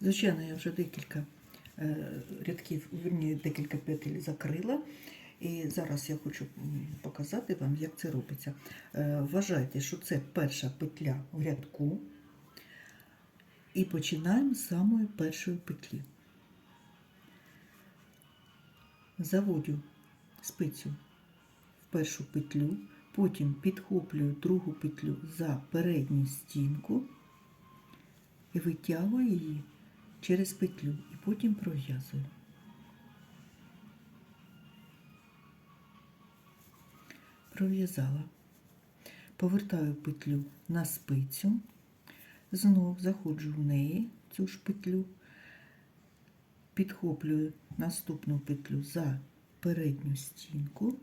Звичайно, я вже декілька е, рядків, вірні, декілька петель закрила. І зараз я хочу показати вам, як це робиться. Е, Вважайте, що це перша петля в рядку. І починаємо з самої першої петлі. Заводю спицю в першу петлю, потім підхоплюю другу петлю за передню стінку і витягую її через петлю і потім пров'язую. Пров'язала. Повертаю петлю на спицю, знов заходжу в неї, цю ж петлю, підхоплюю наступну петлю за передню стінку,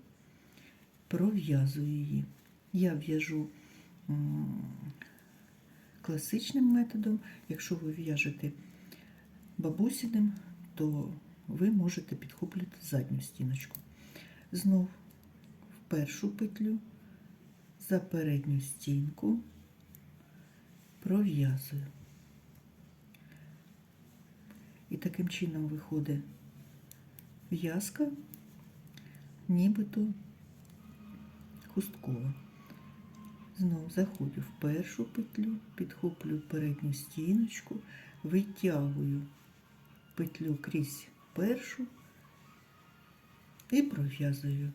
пров'язую її. Я в'яжу класичним методом. Якщо ви в'яжете бабусіним, то ви можете підхоплювати задню стіночку. Знов в першу петлю за передню стінку пров'язую. І таким чином виходить в'язка, нібито хусткова. Знову заходжу в першу петлю, підхоплюю передню стіночку, витягую петлю крізь першу і пров'язую.